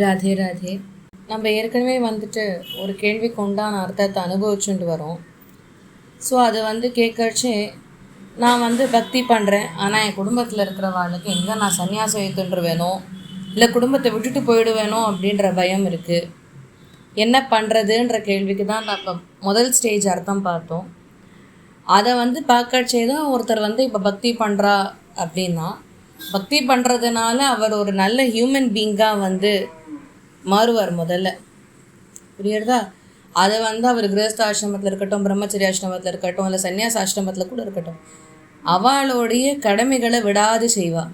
ராதே ராதே. நம்ம ஏற்கனவே வந்துட்டு ஒரு கேள்விக்கு உண்டான அர்த்தத்தை அனுபவிச்சுட்டு வரோம். ஸோ அதை வந்து கேட்கறச்சு நான் வந்து பக்தி பண்ணுறேன் ஆனால் என் குடும்பத்தில் இருக்கிற வாழ்க்கை எங்கே நான் சன்னியாசம் வேணும் இல்லை குடும்பத்தை விட்டுட்டு போயிடுவேனோ? அப்படின்ற பயம் இருக்குது என்ன பண்ணுறதுன்ற கேள்விக்கு தான் நான் இப்போ முதல் ஸ்டேஜ் அர்த்தம் பார்த்தோம். அதை வந்து பார்க்கறச்சே தான் ஒருத்தர் வந்து இப்போ பக்தி பண்ணுறா அப்படின்னா பக்தி பண்ணுறதுனால அவர் ஒரு நல்ல ஹியூமன் பீங்காக வந்து மாறுவார் முதல்ல. புரியுறதா அதை வந்து அவர் கிரகஸ்த ஆசிரமத்தில் இருக்கட்டும் பிரம்மச்சரிய ஆசிரமத்தில் இருக்கட்டும் இல்லை சன்னியாச ஆசிரமத்தில் கூட இருக்கட்டும் அவளுடைய கடமைகளை விடாது செய்வா.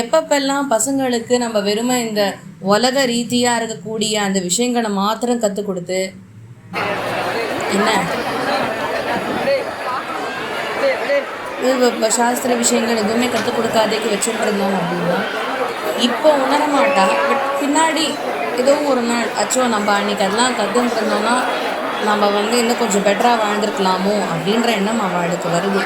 எப்பப்பெல்லாம் பசங்களுக்கு நம்ம வெறுமை இந்த உலக ரீதியாக இருக்கக்கூடிய அந்த விஷயங்களை மாத்திரம் கற்றுக் கொடுத்து என்ன? இப்போ சாஸ்திர விஷயங்கள் எதுவுமே கற்றுக் கொடுக்காதேக்கு வச்சுட்டு அப்படின்னா இப்போ உணர மாட்டா. பட் பின்னாடி ஏதோ ஒரு நாள் அச்சோ நம்ம அன்னைக்கு அதெல்லாம் கற்றுன்னு நம்ம வந்து இன்னும் கொஞ்சம் பெட்டராக வாழ்ந்துருக்கலாமோ அப்படின்ற எண்ணம் அவளுக்கு வருது.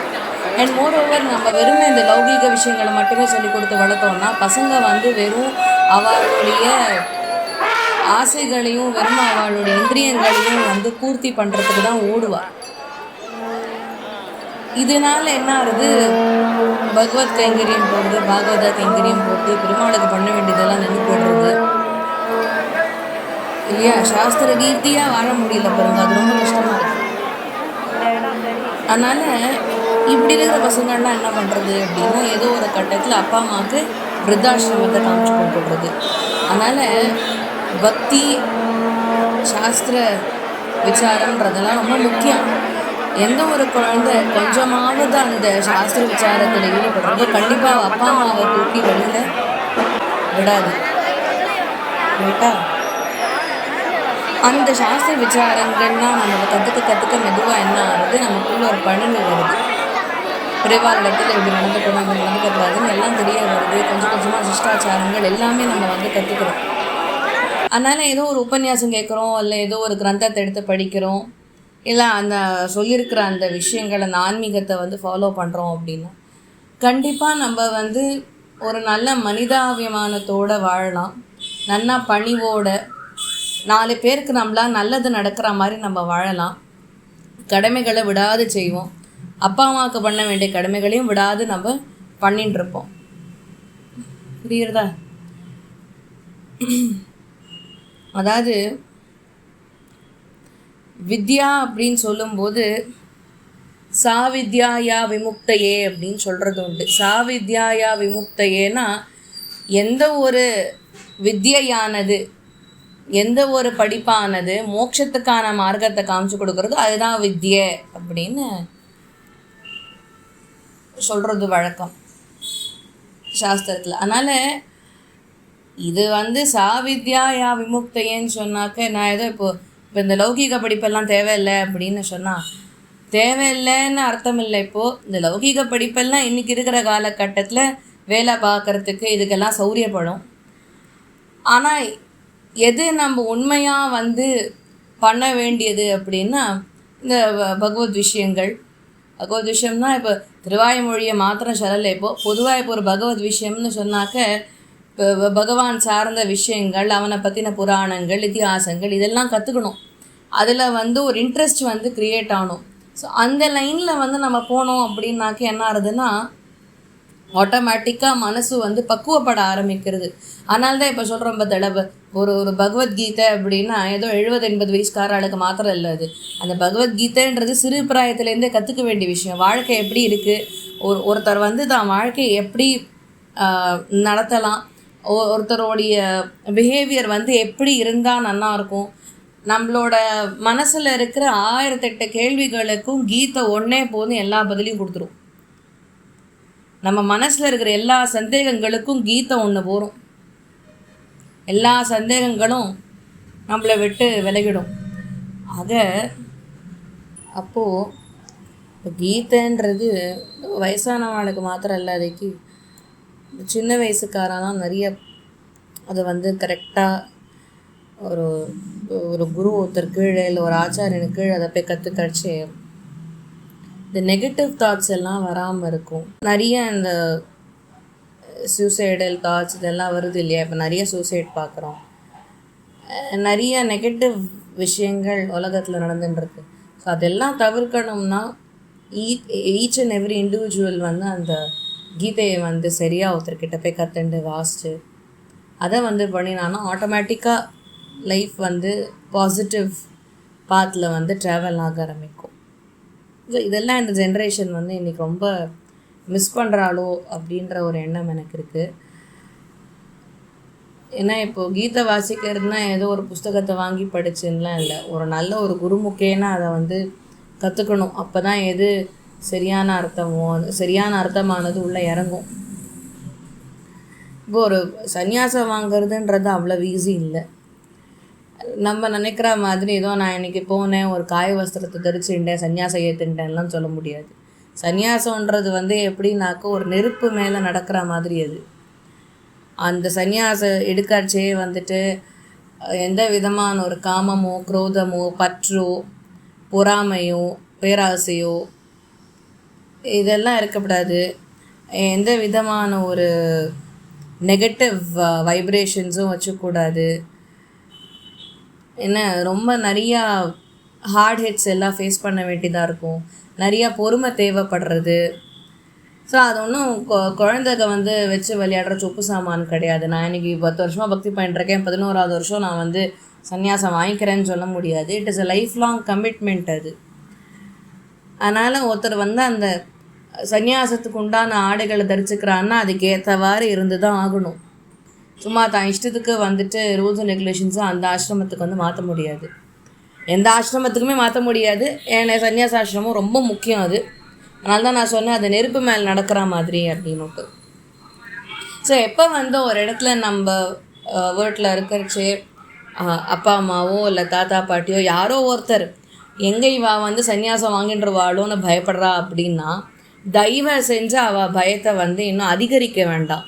அண்ட் மோர் ஓவர் நம்ம வெறும் இந்த லௌகீக விஷயங்களை மட்டுமே சொல்லி கொடுத்து வளர்த்தோம்னா பசங்க வந்து வெறும் அவளுடைய ஆசைகளையும் வெறும் அவளுடைய இந்திரியங்களையும் வந்து பூர்த்தி பண்ணுறதுக்கு தான் ஓடுவாள் இதனால என்ன ஆகுது? பகவத் கைங்கரியம் போடுறது பாகவத கைங்கரியம் போட்டு பெருமாளுக்கு பண்ண வேண்டியதெல்லாம் நின்று போடுறது இல்லையா? சாஸ்திர கீர்த்தியாக வாழ முடியல பாருங்க அது ரொம்ப கஷ்டமாக இருக்கு. அதனால் இப்படி இருக்கிற பசங்கள்லாம் என்ன பண்ணுறது அப்படின்னா ஏதோ ஒரு கட்டத்தில் அப்பா அம்மாவுக்கு விருத்தாசிரமத்தை காமிச்சு போட்டுடுறது அதனால் பக்தி சாஸ்திர விசாரம்ன்றதெல்லாம் ரொம்ப முக்கியம். எந்த ஒரு குழந்தை கொஞ்சமாவது அந்த சாஸ்திர விசாரத்தில் ஈடுபடுறதோ கண்டிப்பாக அப்பா அம்மாவை தூக்கி வெளியில் விடாது. ரைட்டா அந்த சாஸ்திர விசாரங்கள்லாம் நம்ம கற்றுக்க கற்றுக்க மெதுவாக என்ன ஆகுது? நமக்குள்ள ஒரு பணிவு வருது. பிரிவாரிடத்தில் இப்படி நடந்துக்கணும் இப்படி நடந்துக்கக்கூடாதுன்னு எல்லாம் தெரிய வருது. கொஞ்சம் கொஞ்சமாக சிஷ்டாச்சாரங்கள் எல்லாமே நம்ம வந்து கற்றுக்கிறோம் அதனால் ஏதோ ஒரு உபன்யாசம் கேட்குறோம் இல்லை ஏதோ ஒரு கிரந்தத்தை எடுத்து படிக்கிறோம். இல்லை அந்த சொல்லியிருக்கிற அந்த விஷயங்கள் அந்த ஆன்மீகத்தை வந்து ஃபாலோ பண்ணுறோம் அப்படின்னா கண்டிப்பாக நம்ம வந்து ஒரு நல்ல மனிதாபிமானத்தோடு வாழலாம். நல்லா பணிவோட நாலு பேருக்கு நம்மளால் நல்லது நடக்கிற மாதிரி நம்ம வாழலாம். கடமைகளை விடாது செய்வோம். அப்பா அம்மாவுக்கு பண்ண வேண்டிய கடமைகளையும் விடாது நம்ம பண்ணிட்டு இருப்போம் புரியுறதா அதாவது வித்யா அப்படின்னு சொல்லும்போது சாவித்யாயா விமுக்தையே அப்படின்னு சொல்கிறது உண்டு. சாவித்யாயா விமுக்தையேனா எந்த ஒரு வித்யையானது எந்த ஒரு படிப்பானது மோட்சத்துக்கான மார்க்கத்தை காமிச்சு கொடுக்கறது அதுதான் வித்யை அப்படின்னு சொல்கிறது வழக்கம் சாஸ்திரத்தில். அதனால் இது வந்து சாவித்யா யா விமுக்தையேன்னு சொன்னாக்க நான் ஏதோ இப்போது இப்போ இந்த லௌகீக படிப்பெல்லாம் தேவையில்லை அப்படின்னு சொன்னால் தேவையில்லைன்னு அர்த்தம் இல்லை இப்போது இந்த லௌகீக படிப்பெல்லாம் இன்றைக்கி இருக்கிற காலகட்டத்தில் வேலை பார்க்குறதுக்கு இதுக்கெல்லாம் சௌரியப்படும். ஆனால் எது நம்ம உண்மையாக வந்து பண்ண வேண்டியது அப்படின்னா இந்த பகவத் விஷயங்கள். பகவத் விஷயம்னா இப்போ திருவாய்மொழியை மாத்திரம் சொல்லலை இப்போது பொதுவாக இப்போ ஒரு பகவத் விஷயம்னு சொன்னாக்க பகவான் சார்ந்த விஷயங்கள் அவனை பற்றின புராணங்கள் இதிகாசங்கள் இதெல்லாம் கற்றுக்கணும் அதில் வந்து ஒரு இன்ட்ரெஸ்ட் வந்து க்ரியேட் ஆகணும். ஸோ அந்த லைனில் வந்து நம்ம போனோம் அப்படின்னாக்க என்ன ஆகுதுன்னா ஆட்டோமேட்டிக்காக மனசு வந்து பக்குவப்பட ஆரம்பிக்கிறது. அதனால தான் இப்போ சொல்கிறோம் தடவை ஒரு ஒரு பகவத்கீதை அப்படின்னா ஏதோ எழுபது எண்பது வயசுக்காரர்களுக்கு மாத்திரம் இல்லை அது. அந்த பகவத்கீதைன்றது சிறு பிராயத்துலேருந்தே கற்றுக்க வேண்டிய விஷயம். வாழ்க்கை எப்படி இருக்குது ஒரு ஒருத்தர் வந்து தான் வாழ்க்கையை எப்படி நடத்தலாம்? ஒருத்தருடைய பிஹேவியர் வந்து எப்படி இருந்தால் நல்லாயிருக்கும் நம்மளோட மனசில் இருக்கிற ஆயிரத்தெட்டு கேள்விகளுக்கும் கீதை ஒன்றே போதும் எல்லா பதிலையும் கொடுத்துரும். நம்ம மனசில் இருக்கிற எல்லா சந்தேகங்களுக்கும் கீதை ஒன்று போகும் எல்லா சந்தேகங்களும் நம்மளை விட்டு விலகிடும். ஆக அப்போது இப்போ கீதைன்றது வயசானவனுக்கு மாத்திரம் இல்லாதைக்கு சின்ன வயசுக்காரெல்லாம் நிறைய அதை வந்து கரெக்டாக ஒரு ஒரு குரு ஒருத்தர் கீழே இல்லை ஒரு ஆச்சாரியனுக்கு கீழே அதை போய் கற்றுக்கடிச்சு இந்த நெகட்டிவ் தாட்ஸ் எல்லாம் வராமல் இருக்கும். நிறைய இந்த சூசைடல் தாட்ஸ் இதெல்லாம் வருது இல்லையா? இப்போ நிறைய சூசைட் பார்க்குறோம். நிறைய நெகட்டிவ் விஷயங்கள் உலகத்தில் நடந்துட்டுருக்கு. ஸோ அதெல்லாம் தவிர்க்கணும்னா ஈச் அண்ட் எவ்ரி இண்டிவிஜுவல் வந்து அந்த கீதையை வந்து சரியாக ஒருத்தர்கிட்ட போய் கற்றுண்டு வாசிச்சு அதை வந்து பண்ணினான்னா ஆட்டோமேட்டிக்காக லைஃப் வந்து பாசிட்டிவ் பாத்தில் வந்து ட்ராவல் ஆக ஆரம்பிக்கும். ஸோ இதெல்லாம் இந்த ஜென்ரேஷன் வந்து இன்றைக்கி ரொம்ப மிஸ் பண்ணுறாளோ அப்படின்ற ஒரு எண்ணம் எனக்கு இருக்குது ஏன்னா இப்போது கீதை வாசிக்கிறதுனா ஏதோ ஒரு புஸ்தகத்தை வாங்கி படிச்சுன்னுலாம் இல்லை. ஒரு நல்ல ஒரு குருமுக்கேனா அதை வந்து கற்றுக்கணும் அப்போ தான் எது சரியான அர்த்தமோ அது சரியான அர்த்தமானது உள்ளே இறங்கும். இப்போ ஒரு சன்னியாசம் வாங்குறதுன்றது அவ்வளோ ஈஸி இல்லை. நம்ம நினைக்கிற மாதிரி ஏதோ நான் இன்னைக்கு போனேன் ஒரு காய வஸ்திரத்தை தரிச்சுட்டேன் சன்னியாசம் ஏற்றுட்டேன்லாம் சொல்ல முடியாது. சந்நியாசம்ன்றது வந்து எப்படின்னாக்கா ஒரு நெருப்பு மேலே நடக்கிற மாதிரி அது. அந்த சன்னியாச எடுக்காட்சியே வந்துட்டு எந்த விதமான ஒரு காமமோ குரோதமோ பற்றோ பொறாமையோ பேராசையோ இதெல்லாம் இருக்கக்கூடாது எந்த விதமான ஒரு நெகட்டிவ் வைப்ரேஷன்ஸும் வச்சுக்கூடாது. என்ன ரொம்ப நிறையா ஹார்ட் ஹிட்ஸ் எல்லாம் ஃபேஸ் பண்ண வேண்டியதாக இருக்கும். நிறையா பொறுமை தேவைப்படுறது. ஸோ அது ஒன்றும் குழந்தைக வந்து வச்சு விளையாடுற சொப்பு சாமான் கிடையாது. நான் இன்னைக்கு பத்து வருஷமாக பக்தி பண்ணிட்டுருக்கேன் பதினோராவது வருஷம் நான் வந்து சன்னியாசம் வாங்கிக்கிறேன்னு சொல்ல முடியாது. It is a life long commitment அது. அதனால் ஒருத்தர் வந்து அந்த சந்நியாசத்துக்கு உண்டான ஆடைகளை தரிச்சுக்கிறான்னா அதுக்கு ஏற்றவாறு இருந்து தான் ஆகணும். சும்மா தான் இஷ்டத்துக்கு வந்துட்டு ரூல்ஸ் அண்ட் ரெகுலேஷன்ஸும் அந்த ஆசிரமத்துக்கு வந்து மாற்ற முடியாது. எந்த ஆசிரமத்துக்குமே மாற்ற முடியாது. ஏன்னா சன்னியாச ஆசிரமம் ரொம்ப முக்கியம் அது. அதனால தான் நான் சொன்னேன் அது நெருப்பு மேலே நடக்கிற மாதிரி அப்படின்னுட்டு. ஸோ எப்போ வந்து ஒரு இடத்துல நம்ம வீட்டில் இருக்கிறச்சே அப்பா அம்மாவோ இல்லை தாத்தா பாட்டியோ யாரோ ஒருத்தர் எங்கே இவா வந்து சன்னியாசம் வாங்கின்றவாளோன்னு பயப்படுறா அப்படின்னா தயவு செஞ்சு அவள் பயத்தை வந்து இன்னும் அதிகரிக்க வேண்டாம்.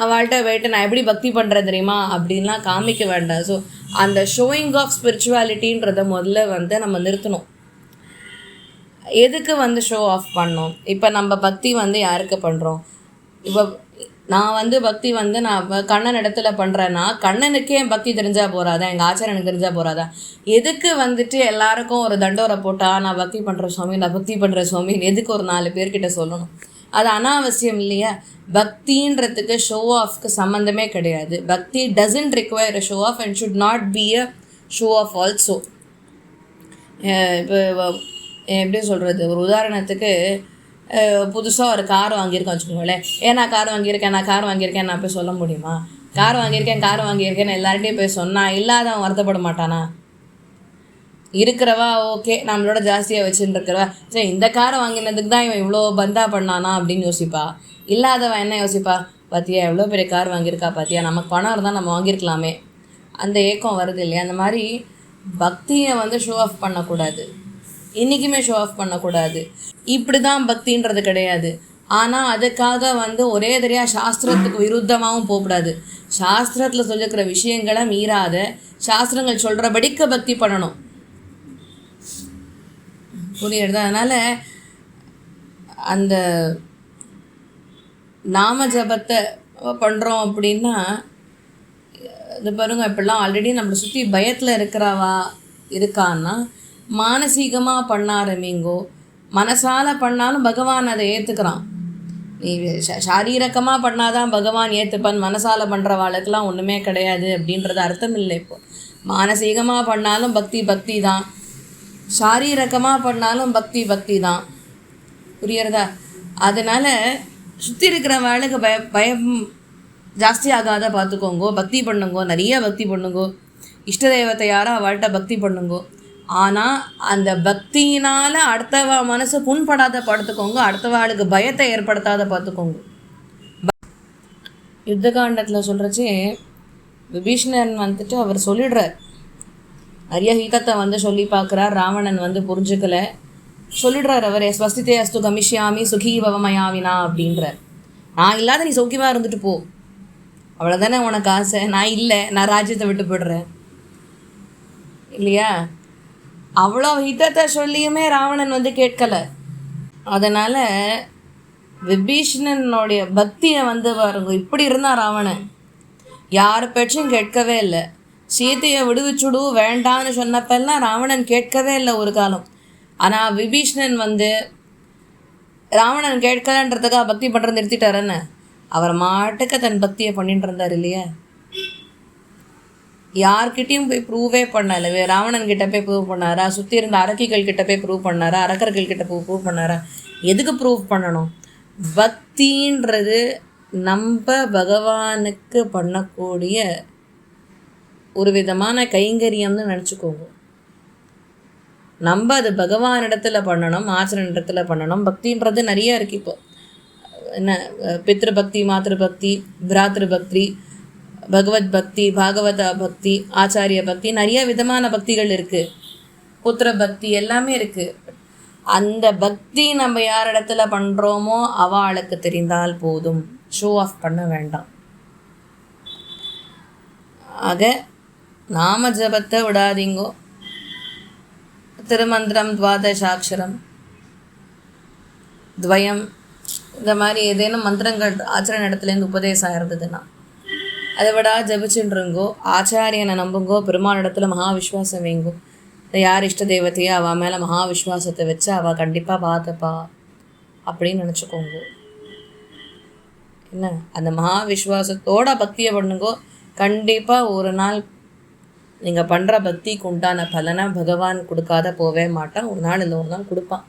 அவள்கிட்ட போயிட்டு நான் எப்படி பக்தி பண்ணுறேன் தெரியுமா? அப்படின்லாம் காமிக்க வேண்டாம். ஸோ அந்த ஷோயிங் ஆஃப் ஸ்பிரிச்சுவாலிட்டின்றத முதல்ல வந்து நம்ம நிறுத்தணும். எதுக்கு வந்து ஷோ ஆஃப் பண்ணோம்? இப்போ நம்ம பக்தி வந்து யாருக்கு பண்ணுறோம் இப்போ நான் வந்து பக்தி வந்து நான் கண்ணன் இடத்துல பண்ணுறேன்னா கண்ணனுக்கே என் பக்தி தெரிஞ்சால் போகிறாதான் எங்கள் ஆச்சாரனுக்கு தெரிஞ்சால் போறாதா? எதுக்கு வந்துட்டு எல்லாருக்கும் ஒரு தண்டோரை போட்டால் நான் பக்தி பண்ணுற சுவாமி நான் பக்தி பண்ணுற சுவாமி எதுக்கு ஒரு நாலு பேர்கிட்ட சொல்லணும்? அது அனாவசியம் இல்லையா? பக்தின்றதுக்கு ஷோ ஆஃப்க்கு சம்மந்தமே கிடையாது. பக்தி doesn't require show off and should not be a show off also இப்போ எப்படி சொல்கிறது ஒரு உதாரணத்துக்கு புதுசாக ஒரு கார் வாங்கியிருக்கேன் வச்சுக்கோங்களேன். ஏன் நான் கார் வாங்கியிருக்கேன்? நான் கார் வாங்கியிருக்கேன் நான் போய் சொல்ல முடியுமா? கார் வாங்கியிருக்கேன் கார் வாங்கியிருக்கேன்னு எல்லார்ட்டையும் போய் சொன்னால் இல்லாதவன் வருத்தப்பட மாட்டானா? இருக்கிறவா ஓகே நம்மளோட ஜாஸ்தியாக வச்சுட்டு இருக்கிறவா. சரி இந்த காரை வாங்கினதுக்கு தான் இவன் இவ்வளோ பந்தா பண்ணானா அப்படின்னு யோசிப்பா. இல்லாதவன் என்ன யோசிப்பா? பார்த்தியா எவ்வளோ பெரிய கார் வாங்கியிருக்கா பார்த்தியா நமக்கு பணம் இருந்தால் நம்ம வாங்கியிருக்கலாமே. அந்த ஏக்கம் வருது இல்லையா? அந்த மாதிரி பக்தியை வந்து ஷோ ஆஃப் பண்ணக்கூடாது. என்றைக்குமே ஷோ ஆஃப் பண்ணக்கூடாது. இப்படி தான் பக்தின்றது கிடையாது. ஆனால் அதுக்காக வந்து ஒரே தெரியா சாஸ்திரத்துக்கு விருத்தமாகவும் போகக்கூடாது. சாஸ்திரத்தில் சொல்லிருக்கிற விஷயங்களை மீறாத சாஸ்திரங்கள் சொல்கிறபடிக்க பக்தி பண்ணணும். புரியுறது அதனால் அந்த நாம ஜபத்தை பண்ணுறோம் அப்படின்னா இது பாருங்க இப்படிலாம் ஆல்ரெடி நம்மளை சுற்றி பயத்தில் இருக்கிறவா இருக்கான்னா மானசீகமாக பண்ண ஆரம்பிங்கோ மனசால பண்ணாலும் பகவான் அதை ஏற்றுக்கிறான் நீ ச- சாரீரகமாக பண்ணாதான் பகவான் ஏற்றுப்பான் மனசால் பண்ணுற பண்ணுறவாளுக்கெல்லாம் ஒன்றுமே கிடையாது அப்படின்றது அர்த்தம் இல்லை இப்போ. மானசீகமாக பண்ணாலும் பக்தி பக்தி தான் சாரீரகமாக பண்ணாலும் பக்தி பக்தி தான் புரியுறதா அதனால் சுற்றி இருக்கிற வேலைக்கு பய பயம் ஜாஸ்தி ஆகாத பார்த்துக்கோங்கோ பக்தி பண்ணுங்கோ. நிறைய பக்தி பண்ணுங்கோ. இஷ்ட தெய்வத்தை யாரோ அவள்கிட்ட பக்தி பண்ணுங்கோ. ஆனால் அந்த பக்தியினால் அடுத்தவ மனசு புண்படாத படுத்துக்கோங்க அடுத்தவாளுக்கு பயத்தை ஏற்படுத்தாத பார்த்துக்கோங்க. யுத்த காண்டத்தில் சொல்கிறச்சு விபீஷ்ணன் வந்துட்டு அவர் சொல்லிடுறார். நிறைய ஹீதத்தை வந்து சொல்லி பார்க்குறார் ராவணன் வந்து புரிஞ்சுக்கல. சொல்லிடுறார் அவர் ஸ்வஸ்தித்தே அஸ்து கமிஷியாமி சுகி பவமயாவினா அப்படின்றார். நான் இல்லாத நீ சௌக்கியமாக இருந்துட்டு போ. அவ்வளோதானே உனக்கு ஆசை? நான் இல்லை நான் ராஜ்யத்தை விட்டு போடுறேன் இல்லையா? அவ்வளோ ஹிதத்தை சொல்லியுமே ராவணன் வந்து கேட்கல. அதனால் விபீஷணனுடைய பக்தியை வந்து பாருங்க இப்படி இருந்தான் ராவணன். யார் பேச்சும் கேட்கவே இல்லை. சீதையை விடுவிச்சுடு வேண்டான்னு சொன்னப்பெல்லாம் ராவணன் கேட்கவே இல்லை ஒரு காலம். ஆனால் விபீஷ்ணன் வந்து ராவணன் கேட்கலன்றதுக்காக பக்தி பண்ணுறது நிறுத்திட்டாருன்னு அவர் மாட்டுக்க தன் பக்தியை பண்ணிட்டு இருந்தார் இல்லையா? யார்கிட்டையும் போய் ப்ரூவே பண்ணலை. ராவணன் கிட்ட போய் ப்ரூவ் பண்ணாரா? சுற்றி இருந்த அரக்கிகள் கிட்ட போய் ப்ரூவ் பண்ணாரா? அரக்கர்கள் கிட்ட போய் ப்ரூவ் பண்ணாரா? எதுக்கு ப்ரூவ் பண்ணணும்? பக்தின்றது நம்ம பகவானுக்கு பண்ணக்கூடிய ஒரு விதமான கைங்கரியம்னு நினச்சிக்கோங்க. நம்ம அது பகவானிடத்தில் பண்ணணும் ஆச்சரணிடத்துல பண்ணணும். பக்தின்றது நிறைய இருக்கு இப்போ. என்ன பித்ரு பக்தி மாத்ரு பக்தி பக்தி பகவத் பக்தி பாகவத பக்தி ஆச்சாரிய பக்தி நிறைய விதமான பக்திகள் இருக்குது புத்திர பக்தி எல்லாமே இருக்கு. அந்த பக்தி நம்ம யார் இடத்துல பண்ணுறோமோ அவளுக்கு தெரிந்தால் போதும். ஷோ ஆஃப் பண்ண வேண்டாம். ஆக நாம ஜபத்தை விடாதீங்கோ. திருமந்திரம் துவாதசாட்சரம் துவயம் இந்த மாதிரி ஏதேனும் மந்திரங்கள் ஆச்சரண இடத்துலேருந்து உபதேசம் இருந்ததுன்னா அதை விடா ஜபிச்சுருங்கோ ஆச்சாரியனை நம்புங்கோ. பெருமாள் இடத்துல மகா விஸ்வாசம் வைங்கோ யார் இஷ்ட தெய்வத்தையோ அவள் மேலே மகா விஸ்வாசத்தை வச்சு அவள் கண்டிப்பாக பார்த்துப்பா. அப்படின்னு நினச்சிக்கோங்க. என்ன? அந்த மகா விஸ்வாசத்தோட பக்தியை பண்ணுங்கோ. கண்டிப்பாக ஒரு நாள் நீங்கள் பண்ணுற பக்திக்கு உண்டான பலனை பகவான் கொடுக்காத போவே மாட்டான். ஒரு நாள் இல்லை ஒரு நாள் கொடுப்பான்.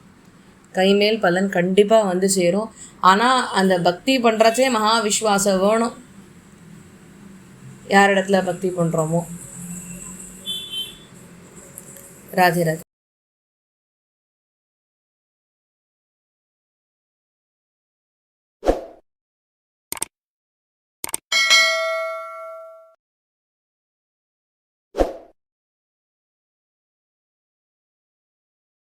கைமேல் பலன் கண்டிப்பாக வந்து சேரும். ஆனால் அந்த பக்தி பண்ணுறச்சே மகா விஸ்வாசம் வேணும். யார் இடத்துல பக்தி பண்ணுறோமோ ராஜராஜ